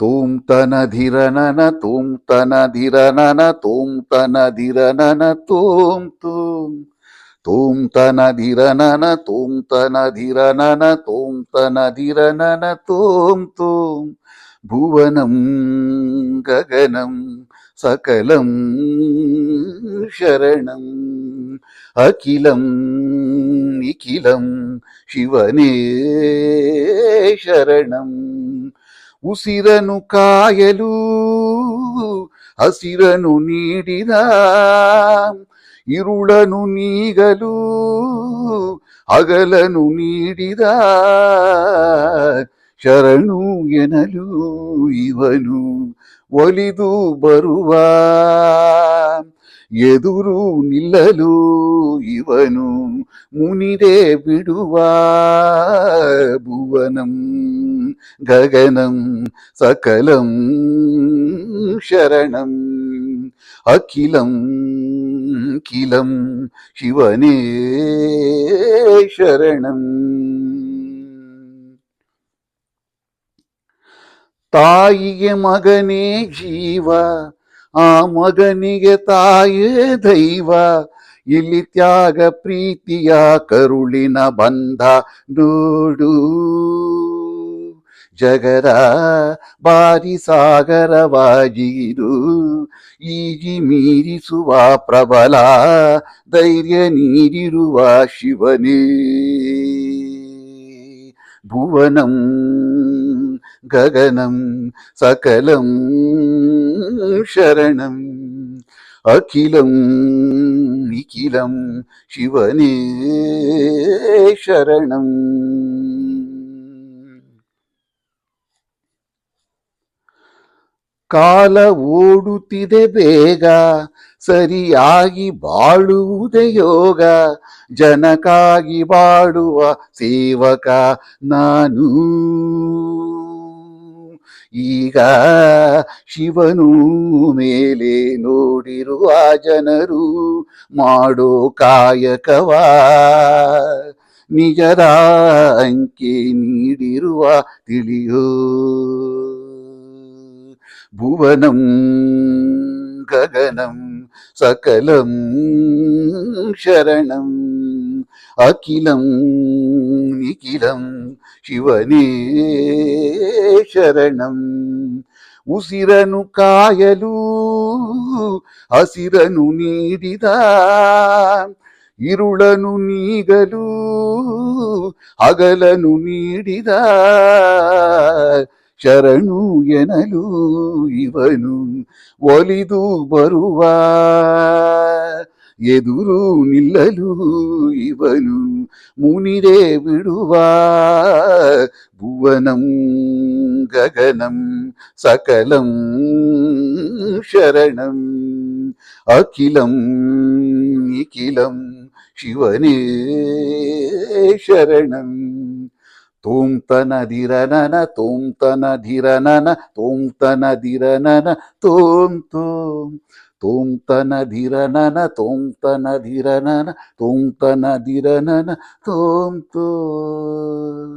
തൂം തനധിരനന തൂം തനധിരനന തൂം തനധിരനന തൂം. തൂം തൂം തനധിരനന തൂം തനധിരനന തൂം തനധിരനന തൂം തൂം. ഭുവനം ഗഗനം സകലം ശരണം. അഖിലം ನಿಖಿಲಂ ಶಿವನೇ ಶರಣಂ. ಉಸಿರನು ಕಾಯಲು, ಹಸಿರನು ನೀಡಿದ ಇರುಳನು ನೀಗಲು ಅಗಲನು ನೀಡಿದ, ಶರಣು ಎನಲು ಇವನು ಒಲಿದು ಬರುವ. ಎದುರು ನಿಲ್ಲಲು ಇವನು ಮುನಿದೆ ಬಿಡುವ ಭುವನಂ ಗಗನಂ ಸಕಲಂ ಶರಣಂ ಅಖಿಲಂ ಕಿಲಂ ಶಿವನೇ ಶರಣಂ ತಾಯಿಗೆ ಮಗನೇ ಜೀವ ಆ ಮಗನಿಗೆ ತಾಯೇ ದೈವ ಇಲ್ಲಿ ತ್ಯಾಗ ಪ್ರೀತಿಯ ಕರುಳಿನ ಬಂಧ ನೋಡು. ಜಗರ ಬಾರಿ ಸಾಗರವಾಗಿರು. ಈಜಿ ಮೀರಿಸುವ ಪ್ರಬಲ ಧೈರ್ಯ ನೀಡಿರುವ ಶಿವನೇ. ಭುವನಂ, ಗಗನಂ, ಸಕಲಂ, ಶರಣಂ. ಅಖಿಲಂ ನಿಖಿಲಂ ಶಿವನೇ ಶರಣಂ ಕಾಲ ಓಡುತ್ತಿದೆ ಬೇಗ ಸರಿಯಾಗಿ ಬಾಳುವುದೇ ಯೋಗ ಜನಕ್ಕಾಗಿ ಬಾಡುವ ಸೇವಕ ನಾನು। ಈಗ ಶಿವನು ಮೇಲೆ ನೋಡಿರುವ ಜನರು ಮಾಡೋ ಕಾಯಕವ, ನಿಜದ ಅಂಕೆ ನೀಡಿರುವ ತಿಳಿಯೋ. ಭುವನಂ ಗಗನಂ ಸಕಲಂ ಶರಣಂ ಅಖಿಲಂ ನಿಖಿಲಂ ಶಿವನೇ ಶರಣಂ. ಉಸಿರನು ಕಾಯಲು, ಹಸಿರನು ನೀಡಿದ, ಇರುಳನು ನೀಗಲು, ಹಗಲನು ನೀಡಿದ. ಶರಣು ಎನಲು ಇವನು ಒಲಿದು ಬರುವ. ಎದುರು ನಿಲ್ಲಲು ಇವನು ಮುನಿದೆ ಬಿಡುವ ಭುವನಂ ಗಗನಂ ಸಕಲಂ ಶರಣಂ ಅಖಿಲಂ ನಿಖಿಲಂ ಶಿವನೇ ಶರಣಂ ತೋಂ ತನದಿರನನ ತೋಂ ತನದಿರನನ ತೋಂ ತನದಿರನನ ತೋಂ ತೋಂ ತೋಂ ತನದಿರನನ ತೋಂ ತನದಿರನನ ತೋಂ ತನದಿರನನ ತೋಂ ತೋಂ